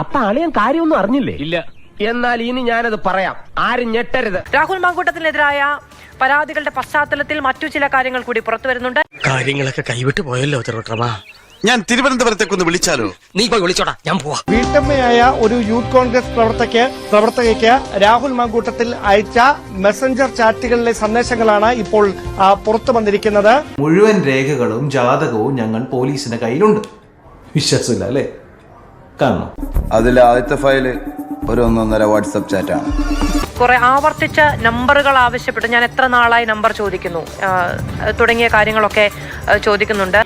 അപ്പൊ അളിയൻ കാര്യമൊന്നും അറിഞ്ഞില്ലേ? ഇല്ല. എന്നാൽ ഇനി ഞാനത് പറയാം. ആരും ഞെട്ടരുത്. രാഹുൽ മാങ്കൂട്ടത്തിനെതിരായ പരാതികളുടെ പശ്ചാത്തലത്തിൽ മറ്റു ചില കാര്യങ്ങൾ കൂടി പുറത്തു വരുന്നുണ്ട്. കാര്യങ്ങളൊക്കെ കൈവിട്ടു പോയല്ലോ തിരുവട്ടമാ ഞാൻ തിരുവനന്തപുരത്തേക്കൊന്ന് വിളിച്ചാലോ? നീ പോയി വിളിച്ചോടാ ഞാൻ പോവാ. വീട്ടമ്മയായ ഒരു യൂത്ത് കോൺഗ്രസ് പ്രവർത്തക പ്രവർത്തകയ്ക്ക് രാഹുൽ മാങ്കൂട്ടത്തിൽ അയച്ച മെസ്സഞ്ചർ ചാറ്റുകളിലെ സന്ദേശങ്ങളാണ് ഇപ്പോൾ ആ, പുറത്തു വന്നിരിക്കുന്നത്. മുഴുവൻ രേഖകളും ജാതകവും ഞങ്ങൾ പോലീസിന്റെ കയ്യിലുണ്ട്. വിശ്വാസമില്ല അല്ലേ? കാണണം അതിൽ ആദ്യത്തെ ഫയൽ ഒരു ഒന്നൊന്നര വാട്സപ്പ് ചാറ്റാണ് കുറെ ആവർത്തിച്ച നമ്പറുകൾ ആവശ്യപ്പെട്ട് ഞാൻ എത്ര നാളായി നമ്പർ ചോദിക്കുന്നു. ആ, തുടങ്ങിയ കാര്യങ്ങളൊക്കെ ആ, ചോദിക്കുന്നുണ്ട്.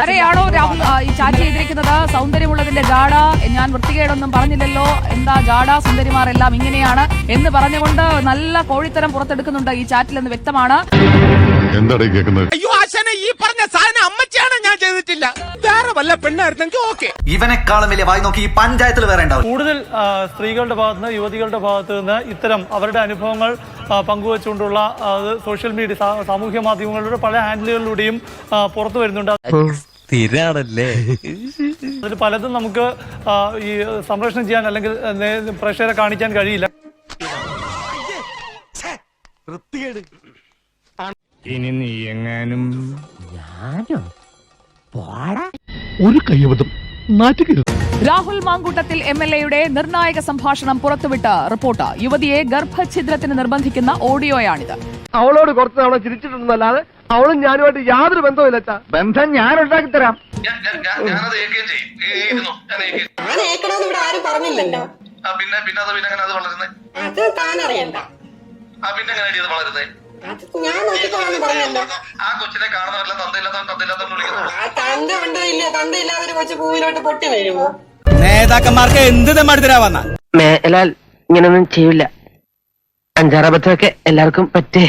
ആരെയാണോ രാഹുൽ ആ, ഈ ചാറ്റ് ചെയ്തിരിക്കുന്നത് സൗന്ദര്യമുള്ളതിന്റെ ജാട ഞാൻ വൃത്തികേടൊന്നും പറഞ്ഞില്ലല്ലോ. എന്താ ജാട സുന്ദരിമാരെല്ലാം ഇങ്ങനെയാണ് എന്ന് പറഞ്ഞുകൊണ്ട് നല്ല കോഴിത്തരം പുറത്തെടുക്കുന്നുണ്ട് ഈ ചാറ്റിൽ എന്ന് വ്യക്തമാണ്. എന്താടേ കേൾക്കുന്നത്? അയ്യോ ആശാനെ ഈ പറഞ്ഞ സാധനം അമ്മച്ചാണ് ഞാൻ ചെയ്തിട്ടില്ല. വേറെ വല്ല പെണ്ണായിരുന്നെങ്കിൽ ഓക്കെ. ഇവനെക്കാളും വലിയ വായി നോക്കി ഈ പഞ്ചായത്തിൽ വേറെ ഉണ്ടാവും കൂടുതൽ സ്ത്രീകളുടെ ഭാഗത്ത് നിന്ന് യുവതികളുടെ ഭാഗത്ത് നിന്ന് ഇത്തരം അവരുടെ അനുഭവങ്ങൾ പങ്കുവച്ചുകൊണ്ടുള്ള സോഷ്യൽ മീഡിയ സാമൂഹ്യ മാധ്യമങ്ങളുടെ പല ഹാൻഡിലുകളിലൂടെയും പുറത്തു വരുന്നുണ്ട്. സ്ഥിരാണല്ലേ അതിൽ പലതും നമുക്ക് ഈ സംരക്ഷണം ചെയ്യാൻ അല്ലെങ്കിൽ പ്രേക്ഷകരെ കാണിക്കാൻ കഴിയില്ല. ഇനി നീ എങ്ങാനും ഒരു കൈവതം നാറ്റുകരുത്. രാഹുൽ മാങ്കൂട്ടത്തിൽ എം എൽ എയുടെ നിർണായക സംഭാഷണം പുറത്തുവിട്ട റിപ്പോർട്ട് യുവതിയെ ഗർഭഛിദ്രത്തിന് നിർബന്ധിക്കുന്ന ഓഡിയോയാണിത്. അവളോട് കുറച്ച് തവണ ചിരിച്ചിട്ടുണ്ടെന്നല്ലാതെ അവളും ഞാനുമായിട്ട് യാതൊരു ബന്ധവുമില്ല ബന്ധം ഞാൻ ഉണ്ടാക്കി തരാം. ഞാൻ ഏക്കണമെന്ന് ഇവിടെ ആരും പറഞ്ഞില്ലല്ലോ. പിന്നെ പിന്നെ അത് പിന്നെ അങ്ങനെ അത് വളരുന്നത് അത് താൻ അറിയണ്ട ആ പിന്നെ അങ്ങനെ അത് വളരുന്നത് ആ കൊച്ചിനെ കാണുന്നവരെല്ലാം ആ പൊട്ടി നേതാക്കന്മാർക്ക് എന്ത് തെമ്മാടിത്തരാ മേലാൽ ഇങ്ങനൊന്നും ചെയ്യില്ല അഞ്ചാറബദ്ധമൊക്കെ എല്ലാവർക്കും പറ്റേ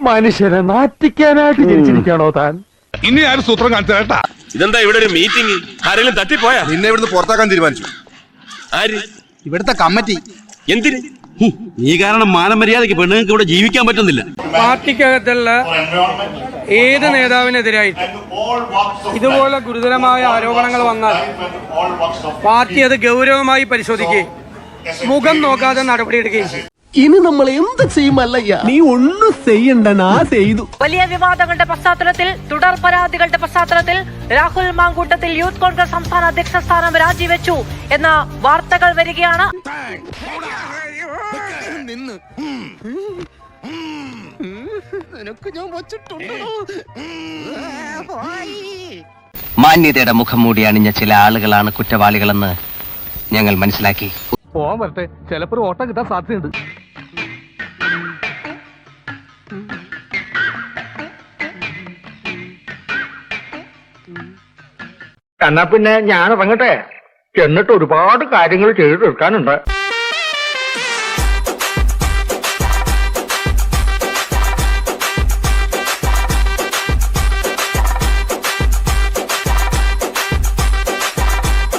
മനുഷ്യരെ നാറ്റിക്കാനായിട്ട് ജനിച്ചിരിക്കാണോ താൻ ഇനി ആരും സൂത്രം കാണിച്ചാ ഇതെന്താ ഇവിടെ ഒരു മീറ്റിംഗ് ആരെങ്കിലും തട്ടിപ്പോയാ നിന്നെ ഇവിടുന്ന് പുറത്താക്കാൻ തീരുമാനിച്ചു ആര് ഇവിടുത്തെ കമ്മിറ്റി എന്തിന് നീ കാരണം മാനമര്യാദയ്ക്ക് പെണ്ണുങ്ങൾക്ക് ഇവിടെ ജീവിക്കാൻ പറ്റുന്നില്ല. പാർട്ടിക്കകത്തുള്ള ഏത് നേതാവിനെതിരായിട്ട് ഇതുപോലെ ഗുരുതരമായ ആരോപണങ്ങൾ വന്നാൽ പാർട്ടി അത് ഗൗരവമായി പരിശോധിക്കുകയും മുഖം നോക്കാതെ നടപടിയെടുക്കുകയും ചെയ്യും. ഇനി നമ്മൾ എന്ത് ചെയ്യുമല്ലയ്യ നീ ഒന്നും ചെയ്യണ്ട നാ ചെയ്തു. വലിയ വിവാദങ്ങളുടെ പശ്ചാത്തലത്തിൽ തുടർ പരാതികളുടെ പശ്ചാത്തലത്തിൽ രാഹുൽ മാങ്കൂട്ടത്തിൽ യൂത്ത് കോൺഗ്രസ് സംസ്ഥാന അധ്യക്ഷ സ്ഥാനം രാജിവെച്ചു എന്ന വാർത്തകൾ വരികയാണ്. മാന്യതയുടെ മുഖം മൂടി അണിഞ്ഞ ചില ആളുകളാണ് കുറ്റവാളികളെന്ന് ഞങ്ങൾ മനസ്സിലാക്കി. പോവാൻ വരട്ടെ. ചിലപ്പോൾ ഓട്ടം കിട്ടാൻ സാധ്യതയുണ്ട്. എന്നാ പിന്നെ ഞാൻ ഇറങ്ങട്ടെ എന്നിട്ട് ഒരുപാട് കാര്യങ്ങൾ ചെയ്തു തീർക്കാനുണ്ട്